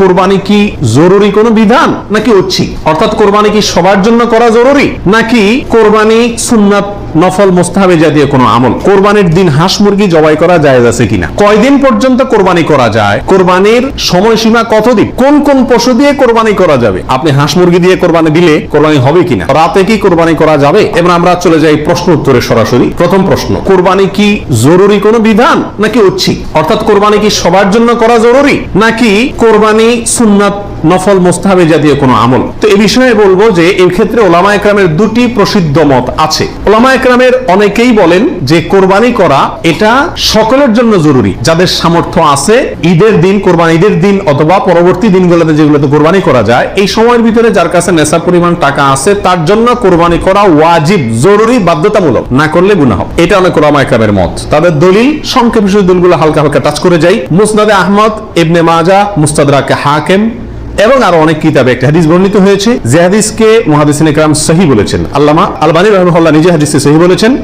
কোরবানি কি জরুরি কোনো বিধান নাকি ঐচ্ছিক অর্থাৎ কোরবানি কি সবার জন্য করা জরুরি? নাকি কোরবানি সুন্নাত নফল মোস্তাহাবে জাতীয় কোনো আমল। কোরবানির দিন হাঁস মুরগি জবাই করা জায়েজ আছে কিনা? কয়দিন পর্যন্ত কোরবানি করা যায়? কোরবানির সময়সীমা কতদিন? কোন কোন পশু দিয়ে কোরবানি করা যাবে? আপনি হাঁস মুরগি দিয়ে কোরবানি দিলে কোরবানি হবে কিনা? রাতে কি কোরবানি করা যাবে? এবার আমরা চলে যাই প্রশ্ন উত্তরে সরাসরি। প্রথম প্রশ্ন, কোরবানি কি জরুরি কোনো বিধান নাকি ঐচ্ছিক অর্থাৎ কোরবানি কি সবার জন্য করা জরুরি? নাকি কোরবানি সুন্নাত নফল মোস্তাহাবে জাতীয় কোনো আমল। তো এই বিষয়ে বলব যে এই ক্ষেত্রে ওলামা একরামের দুটি প্রসিদ্ধ মত আছে। ওলামা একরামের অনেকেই বলেন যে কোরবানি করা এটা সকলের জন্য জরুরি। যাদের সামর্থ্য আছে, ঈদের দিন, কোরবানি ঈদের দিন অথবা পরবর্তী দিনগুলোতে যেগুলোতে কোরবানি করা যায়, এই সময়ের ভিতরে যার কাছে নেশা পরিমাণ টাকা আছে, তার জন্য কোরবানি করা ওয়াজিব, জরুরি, বাধ্যতামূলক। না করলে গুনাহ হবে। এটা অনেক ওলামা একরামের মত। তাদের দলিল, সংক্ষেপে শুধু দলগুলো হালকা হালকা টাচ করে যাই। মুসনাদে আহমদ, ইবনে মাজা মুস্তাদরাকে হাকেম এবং আরও অনেক কিতাবে একটা হাদিস বর্ণিত হয়েছে। যে হাদিসকে মুহাদিসিন ইকরাম সহি বলেছেন। আল্লামা আলবানী রহমুল্লাহ নিজে হাদিসে সহি বলেছেন।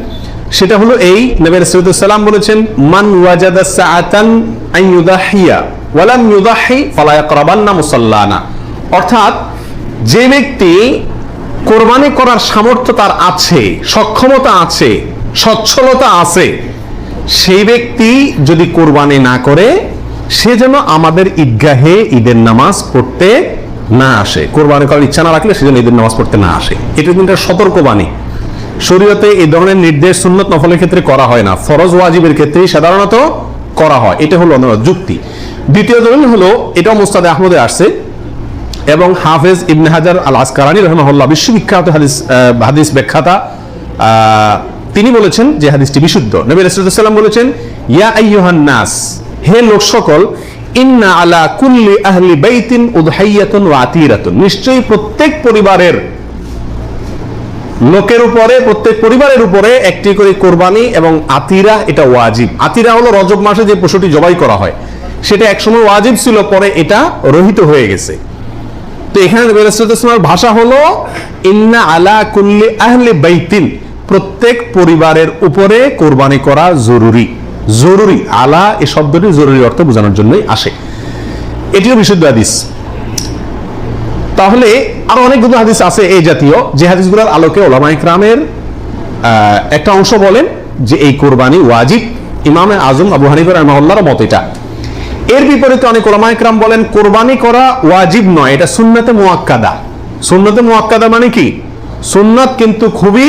সেটা হলো এই নবী রাসূলুল্লাহ বলেছেন, মান ওয়াজাদা সাআতান আন ইউদাহিয়া ওয়ালাম ইউদাহি ফালা ইয়াকরাবান্না মুসাল্লানা। অর্থাৎ যে ব্যক্তি কোরবানি করার সামর্থ্য তার আছে, সক্ষমতা আছে, সচ্ছলতা আছে, সেই ব্যক্তি যদি কোরবানি না করে সে যেন আমাদের ঈদগাহে ঈদের নামাজ পড়তে না আসে। কোরবানি করার ইচ্ছা না রাখলে সে যেন ঈদের নামাজ পড়তে না আসে। এটা কিন্তু সতর্কবাণী। শরীয়তে এই ধরনের নির্দেশ সুন্নত নফলের ক্ষেত্রে করা হয় না। ফরজ ওয়াজিবের ক্ষেত্রে সাধারণত করা হয়। এটা হলো যুক্তি। দ্বিতীয় দলিল হলো, এটাও মুস্তাদে আহমদে আসছে এবং হাফেজ ইবনে হাজার আল আসকারানি রহমাহুল্লাহ বিশ্ববিখ্যাত হাদিস হাদিস ব্যাখ্যাতা তিনি বলেছেন যে হাদিসটি বিশুদ্ধ। নবী রাসূলুল্লাহ বলেছেন, ইয়া আইয়ুহান নাস হে লোক সকল, ইন্না আলা কুল্লি আহলি বাইতিন উদহাইয়াতুন ওয়া আতিরাতুন। নিশ্চয়ই প্রত্যেক পরিবারের লোকের উপরে, প্রত্যেক পরিবারের উপরে একটি করে কোরবানি এবং আতিরা, এটা ওয়াজিব। আতিরা হলো রজব মাসে যে পশুটি জবাই করা হয়। সেটা একসময় ওয়াজিব ছিল, পরে এটা রহিত হয়ে গেছে। তো এখানে ওয়াসাল্লামের ভাষা হলো, ইন্না আলা কুল্লি আহলি বাইতিন। প্রত্যেক পরিবারের উপরে কোরবানি করা জরুরি। জরুরি, আলা এই শব্দটি জরুরি অর্থ বোঝানোর জন্যই আসে। এটিও বিশুদ্ধ হাদিস। তাহলে আরও অনেকগুলো হাদিস আছে এই জাতীয়। যে হাদিসগুলোর আলোকে ওলামা ইকরামের একটা অংশ বলেন যে এই কোরবানি ওয়াজিব। ইমামে আজম আবু হানিফা রহমাহুল্লাহর মত এটা। এর বিপরীতে অনেক ওলামা ইকরাম বলেন, কোরবানি করা ওয়াজিব নয়, এটা সুন্নতে মুয়াক্কাদা সুন্নতে মুয়াক্কাদা মানে কি? সুন্নত কিন্তু খুবই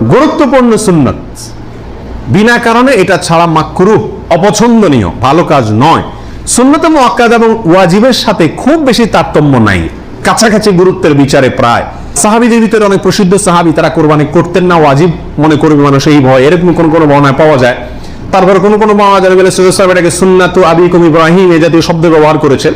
গুরুত্বপূর্ণ সুন্নত। বিনা কারণে এটা ছাড়া মাকরু অপছন্দনীয়, ভালো কাজ নয়। সুন্নত মুআক্কাদ এবং ওয়াজিবের সাথে খুব বেশি তারতম্য নাই। কাছাকাছি গুরুত্বের বিচারে প্রায়। সাহাবিদের ভিতরে অনেক প্রসিদ্ধ সাহাবি, তারা কোরবানি করতেন না, ওয়াজিব মনে করবে মানুষ, এই ভয়, এরকম কোন কোন বর্ণায় পাওয়া যায়? তারপরে কোনো কোনো পাওয়া যায় বলে সুযোগ সাহেব এটাকে সুন্নাত আবিকুম ইব্রাহিম এ জাতীয় শব্দ ব্যবহার করেছেন।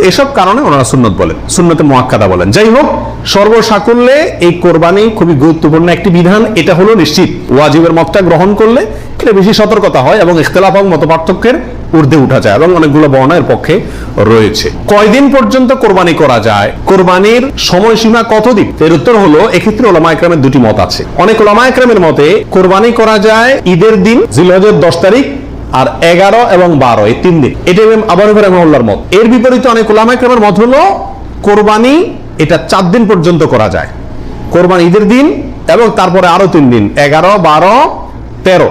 এসব কারণে ওনারা সুন্নত বলেন, সুন্নতে মোয়াক্কাদা বলেন। যাই হোক, সর্বসাকুল্যে এই কোরবানি খুবই গুরুত্বপূর্ণ একটি বিধান, এটা হলো নিশ্চিত। ওয়াজিবের মতটা গ্রহণ করলে এটা বেশি সতর্কতা হয় এবং ইখতলাফ এবং মত পার্থক্যের ঊর্ধ্বে উঠা যায় এবং অনেকগুলো বর্ণা পক্ষে রয়েছে। কয়দিন পর্যন্ত কোরবানি করা যায়? কোরবানির সময়সীমা কতদিন? এর উত্তর হলো, এক্ষেত্রে ওলামা একরামের দুটি মত আছে। অনেক ওলামা একরামের মতে, কোরবানি করা যায় ঈদের দিন জিলহজের দশ তারিখ আর এগারো এবং বারো, এই তিন দিন। এটা আবার রহমাউল্লাহর মত। এর বিপরীতে অনেক ওলামা মত হলো, কোরবানি এটা চার দিন পর্যন্ত করা যায়। কোরবানি ঈদের দিন এবং তারপরে আরও তিন দিন, এগারো, বারো, তেরো।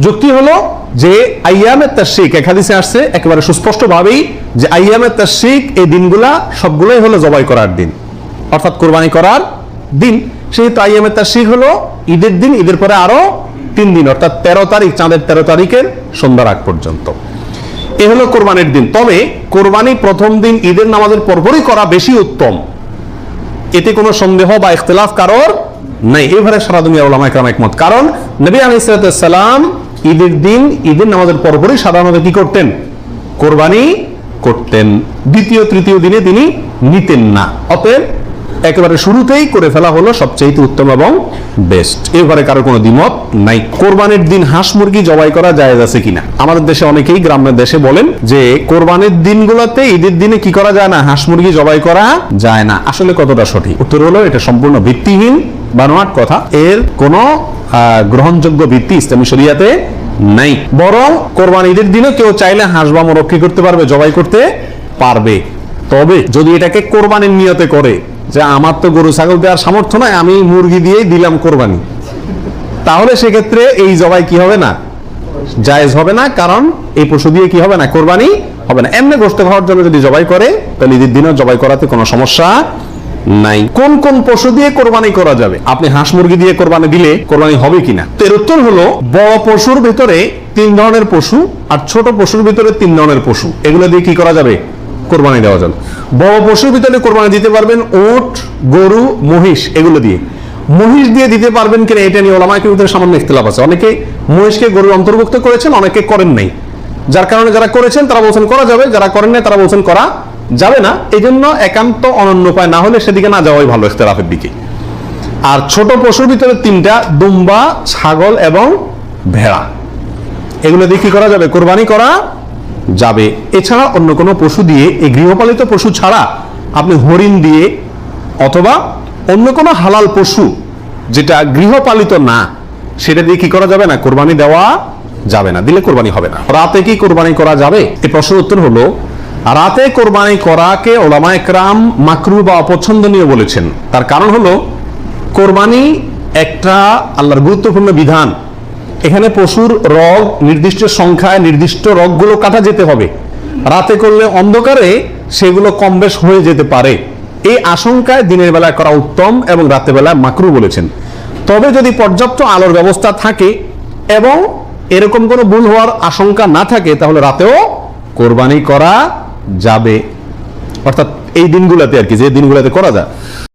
যুক্তি হলো যে আইয়ামের তাশরিক, এক হাদিসে আসছে, একেবারে সুস্পষ্ট ভাবেই যে আইয়ামের তাশরিক এই দিনগুলা সবগুলোই হলো জবাই করার দিন, অর্থাৎ কোরবানি করার দিন। সেহেতু আইয়ামের তাশরিক হলো ঈদের দিন, ঈদের পরে আরও তিন দিন, অর্থাৎ তেরো তারিখ, চাঁদের তেরো তারিখের সন্ধ্যার আগ পর্যন্ত। এ হলো কোরবানির দিন। তবে কোরবানি প্রথম দিন ঈদের নামাজের পরপরই করা বেশি উত্তম। এতে কোনো সন্দেহ বা ইখতিলাফ কারোর নাই। এভাবে সারা দুনিয়া ওলামা একরাম একমত। কারণ নবী আলী সালাম ঈদের দিন, ঈদের নামাজের পরপরই সাধারণত কি করতেন? কোরবানি করতেন। দ্বিতীয়, তৃতীয় দিনে তিনি নিতেন না। অতএব একেবারে শুরুতেই করে ফেলা হলো সবচেয়ে উত্তম এবং বেস্ট এবারে কারও কোনো দ্বিমত নাই। কোরবানির দিন হাঁস মুরগি জবাই করা জায়েজ আছে কিনা? আমাদের দেশে অনেকেই গ্রামের দেশে বলেন যে, কোরবানির দিনগুলোতে ঈদের দিনে কি করা যায় না? হাঁস মুরগি জবাই করা যায় না। আসলে কতটা সঠিক? উত্তর হলো, এটা সম্পূর্ণ ভিত্তিহীন বানোয়াট কথা। এর কোনো গ্রহণযোগ্য ভিত্তি ইসলামী শরিয়াতে নাই। বরং কোরবান ঈদের দিনে কেউ চাইলে হাঁস বা মোরগ করতে পারবে, জবাই করতে পারবে। তবে যদি এটাকে কোরবানির নিয়তে করে যে আমার তো গরু, ছাগল দেওয়ার সামর্থ্য নয় আমি মুরগি দিয়েই দিলাম কোরবানি। তাহলে সেক্ষেত্রে এই জবাই কি হবে না? জায়েজ হবে না, কারণ এই পশু দিয়ে কি হবে না? কোরবানি হবে না। এমনি গোস্ত খাওয়ার জন্য যদি জবাই করে, তাহলে ঈদের দিনও জবাই করাতে কোনো সমস্যা নাই। কোন কোন পশু দিয়ে কোরবানি করা যাবে? আপনি হাঁস মুরগি দিয়ে কোরবানি দিলে কোরবানি হবে কিনা? তো এর উত্তর হলো, বড় পশুর ভিতরে তিন ধরনের পশু আর ছোট পশুর ভিতরে তিন ধরনের পশু। এগুলো দিয়ে কি করা যাবে? কোরবানি দেওয়া যাবে। বড় পশুর ভিতরে কোরবানি দিতে পারবেন ওট, গরু, মহিষ, এগুলো দিয়ে। মহিষ দিয়ে দিতে পারবেন কিনা এটা নিয়ে ওলামাকে ভিতরে সামান্য ইখতলাফ আছে। অনেকে মহিষকে গরুর অন্তর্ভুক্ত করেছেন, অনেকে করেন নাই। যার কারণে যারা করেছেন, তারা বলছেন করা যাবে, যারা করেন নাই, তারা বলছেন করা যাবে না। এই জন্য একান্ত অনন্য উপায় না হলে সেদিকে না যাওয়াই ভালো ইখতলাফের দিকে। আর ছোট পশুর ভিতরে তিনটা, দুম্বা, ছাগল এবং ভেড়া। এগুলো দিয়ে কি করা যাবে? কোরবানি করা যাবে। এছাড়া অন্য কোনো পশু দিয়ে এই গৃহপালিত পশু ছাড়া আপনি হরিণ দিয়ে অথবা অন্য কোনো হালাল পশু যেটা গৃহপালিত না, সেটা দিয়ে কি করা যাবে না? কোরবানি দেওয়া যাবে না। দিলে কোরবানি হবে না। রাতে কি কোরবানি করা যাবে? এই প্রশ্নের উত্তর হলো, রাতে কোরবানি করাকে ওলামা একরাম মাকরু বা অপছন্দনীয় বলেছেন। তার কারণ হলো, কোরবানি একটা আল্লাহর গুরুত্বপূর্ণ বিধান। এখানে পশুর রগ, নির্দিষ্ট সংখ্যায় নির্দিষ্ট রগগুলো কাটা যেতে হবে। রাতে করলে অন্ধকারে সেগুলো কম বেশ হয়ে যেতে পারে। এই আশঙ্কায় দিনের বেলায় করা উত্তম এবং রাতের বেলায় মাকরু বলেছেন। তবে যদি পর্যাপ্ত আলোর ব্যবস্থা থাকে এবং এরকম কোনো ভুল হওয়ার আশঙ্কা না থাকে, তাহলে রাতেও কোরবানি করা যাবে। অর্থাৎ এই দিনগুলোতে আর কি, যে দিনগুলোতে করা যায়।